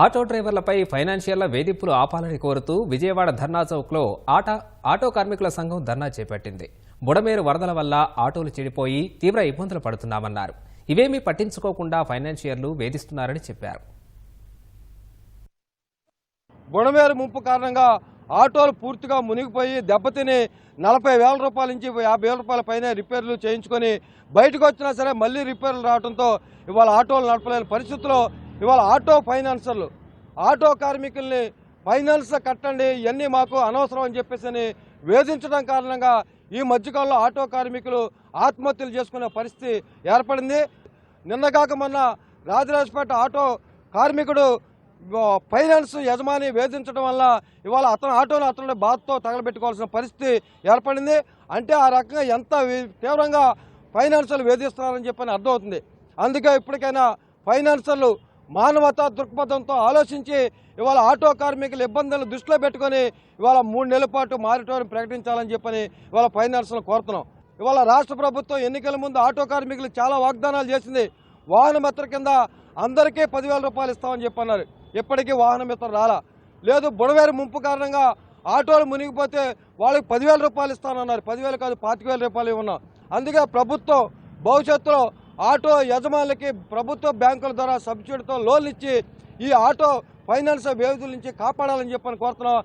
Auto డ్రైవర్లపై financial వేధింపులు ఆపాలని కోరుతూ విజయవాడ ధర్నా చౌక్లో ఆటో ఆటో కార్మికుల సంఘం ధర్నా చేపట్టింది. బుడమేరు వరదల వల్ల ఆటోలు చెడిపోయి తీవ్ర ఇబ్బందులు పడుతున్నామన్నారు. ఇవేమీ పట్టించుకోకుండా ఫైనాన్షియర్లు వేధిస్తున్నారని చెప్పారు. బుడమేరు ముంపు కారణంగా ఆటోలు పూర్తిగా మునిగిపోయి దెబ్బతిని నలభై వేల రూపాయల నుంచి యాభై వేల రూపాయల పైన రిపేర్లు చేయించుకొని బయటకు వచ్చినా సరే మళ్ళీ రిపేర్లు రావడంతో ఇవాళ ఆటోలు నడపలేని పరిస్థితుల్లో ఇవాళ ఆటో ఫైనాన్సర్లు ఆటో కార్మికుల్ని ఫైనాన్స్ కట్టండి ఇవన్నీ మాకు అనవసరం అని చెప్పేసి అని వేధించడం కారణంగా ఈ మధ్యకాలంలో ఆటో కార్మికులు ఆత్మహత్యలు చేసుకునే పరిస్థితి ఏర్పడింది. నిన్నగాక మొన్న రాజరాజపేట ఆటో కార్మికుడు ఫైనాన్స్ యజమాని వేధించడం వల్ల ఇవాళ అతను ఆటోను అతను బాధతో తగలబెట్టుకోవాల్సిన పరిస్థితి ఏర్పడింది. అంటే ఆ రకంగా ఎంత తీవ్రంగా ఫైనాన్సర్లు వేధిస్తున్నారని చెప్పని అర్థమవుతుంది. అందుకే ఇప్పటికైనా ఫైనాన్సర్లు మానవతా దృక్పథంతో ఆలోచించి ఇవాళ ఆటో కార్మికుల ఇబ్బందులను దృష్టిలో పెట్టుకొని ఇవాళ మూడు నెలల పాటు మారిటోరియం ప్రకటించాలని చెప్పని ఇవాళ ఫైనాన్షియల్ కోరుతున్నాం. ఇవాళ రాష్ట్ర ప్రభుత్వం ఎన్నికల ముందు ఆటో కార్మికులు చాలా వాగ్దానాలు చేసింది. వాహన మిత్ర కింద అందరికీ పదివేల రూపాయలు ఇస్తామని చెప్పన్నారు. ఇప్పటికీ వాహన మిత్ర రాలా. లేదు బుడవేరు ముంపు కారణంగా ఆటోలు మునిగిపోతే వాళ్ళకి పదివేల రూపాయలు ఇస్తానన్నారు. పదివేలు కాదు పాతిక వేల రూపాయలు ఇవ్వన్నాం అందుకే ప్రభుత్వం భవిష్యత్తులో ఆటో యజమానులకి ప్రభుత్వ బ్యాంకుల ద్వారా సబ్సిడీతో లోన్లు ఇచ్చి ఈ ఆటో ఫైనాన్స్ వ్యవధుల నుంచి కాపాడాలని చెప్పని కోరుతున్నాం.